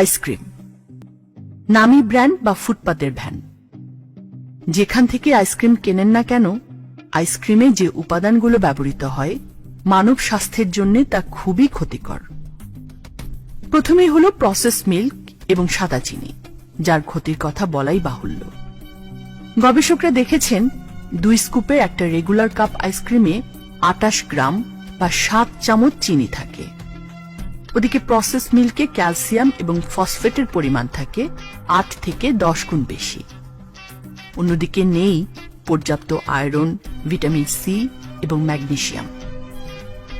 Ice cream নামি brand বা ফুটপাতের ভ্যান। যেখান থেকে আইসক্রিম কেনেন না কেন আইসক্রিমে যে উপাদানগুলো ব্যবহৃত হয়, মানব স্বাস্থ্যের জন্য তা খুবই ক্ষতিকর। প্রথমেই হল প্রসেস মিল্ক এবং সাদা চিনি, যার ক্ষতির কথা বলাই বাহুল্য। গবেষকরা দেখেছেন, দুই স্কুপের একটা রেগুলার কাপ আইসক্রিমে আটাশ গ্রাম বা সাত চামচ চিনি থাকে। ওদিকে প্রসেস মিল্কে ক্যালসিয়াম এবং ফসফেটের পরিমাণ থাকে আট থেকে দশ গুণ বেশি। অন্যদিকে নেই পর্যাপ্ত আয়রন ভিটামিন সি এবং ম্যাগনেসিয়াম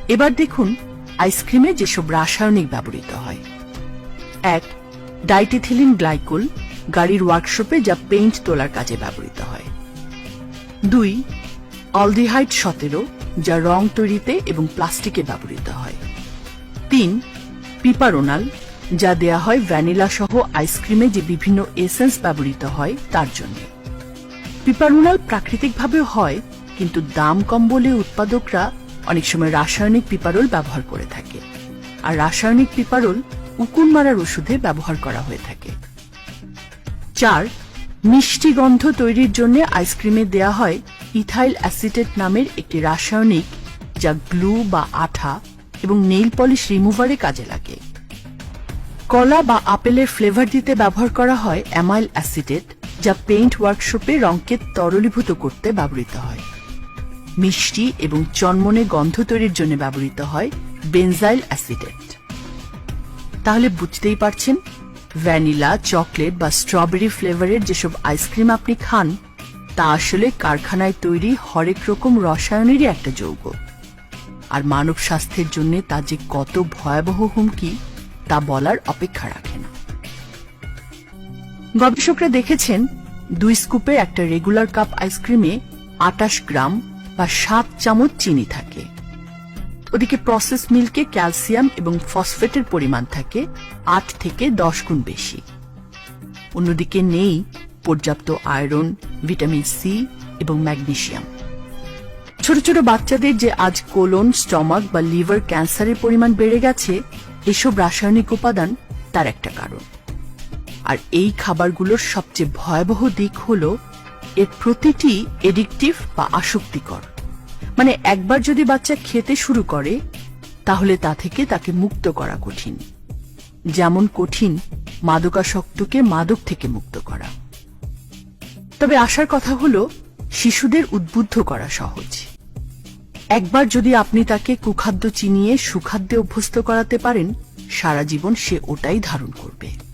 এবার দেখুন আইসক্রিমে যেসব রাসায়নিক ব্যবহৃত হয়। এক, ডাইটিথিলিন গ্লাইকোল গাড়ির ওয়ার্কশপে যা পেইন্ট তোলার কাজে ব্যবহৃত হয়। দুই অলডিহাইড সতেরো যা রং তৈরিতে এবং প্লাস্টিকে ব্যবহৃত হয়। তিন পিপারোনাল যা দেয়া হয় ভ্যানিলা সহ আইসক্রিমে যে বিভিন্ন এসেন্স ব্যবহৃত হয় তার জন্য। পিপারোনাল প্রাকৃতিকভাবে হয়, কিন্তু দাম কম বলে উৎপাদকরা অনেক সময় রাসায়নিক পিপারোল ব্যবহার করে থাকে। আর রাসায়নিক পিপারোল উকুন মারার ওষুধে ব্যবহার করা হয়ে থাকে। চার, মিষ্টি গন্ধ তৈরির জন্য আইসক্রিমে দেয়া হয় ইথাইল অ্যাসিটেট নামের একটি রাসায়নিক, যা গ্লু বা আঠা এবং নেইল পলিশ রিমুভারে কাজে লাগে। কলা বা আপেলের ফ্লেভার দিতে ব্যবহার করা হয় অ্যামাইল অ্যাসিটেট যা পেইন্ট ওয়ার্কশপে রঙকে তরলীভূত করতে ব্যবহৃত হয়। মিষ্টি এবং চনমনে গন্ধ তৈরির জন্য ব্যবহৃত হয় বেনজাইল অ্যাসিটেট তাহলে বুঝতেই পারছেন ভ্যানিলা চকলেট বা স্ট্রবেরি ফ্লেভারের যেসব আইসক্রিম আপনি খান, তা আসলে কারখানায় তৈরি হরেক রকম রসায়নেরই একটা যৌগ। আর মানব স্বাস্থ্যের জন্য তা যে কত ভয়াবহ হুমকি, তা বলার অপেক্ষা রাখে না। গবেষকরা দেখেছেন, দুই স্কুপের একটা রেগুলার কাপ আইসক্রিমে আটাশ গ্রাম বা সাত চামচ চিনি থাকে। ওদিকে প্রসেস মিল্কে ক্যালসিয়াম এবং ফসফেটের পরিমাণ থাকে আট থেকে দশ গুণ বেশি। অন্যদিকে নেই পর্যাপ্ত আয়রন, ভিটামিন সি এবং ম্যাগনেসিয়াম ছোট ছোট বাচ্চাদের যে আজ কোলন, স্টমাক বা লিভার ক্যান্সারের পরিমাণ বেড়ে গেছে, এসব রাসায়নিক উপাদান তার একটা কারণ। আর এই খাবারগুলোর সবচেয়ে ভয়াবহ দিক হল এর প্রতিটি এডিকটিভ বা আসক্তিকর। মানে একবার যদি বাচ্চা খেতে শুরু করে, তাহলে তা থেকে তাকে মুক্ত করা কঠিন। যেমন কঠিন মাদকাসক্তকে মাদক থেকে মুক্ত করা। তবে আসার কথা হলো শিশুদের উদ্বুদ্ধ করা সহজ। একবার যদি আপনি তাকে কুখাদ্য চিনিয়ে সুখাদ্যে অভ্যস্ত করাতে পারেন, সারা জীবন সে ওটাই ধারণ করবে।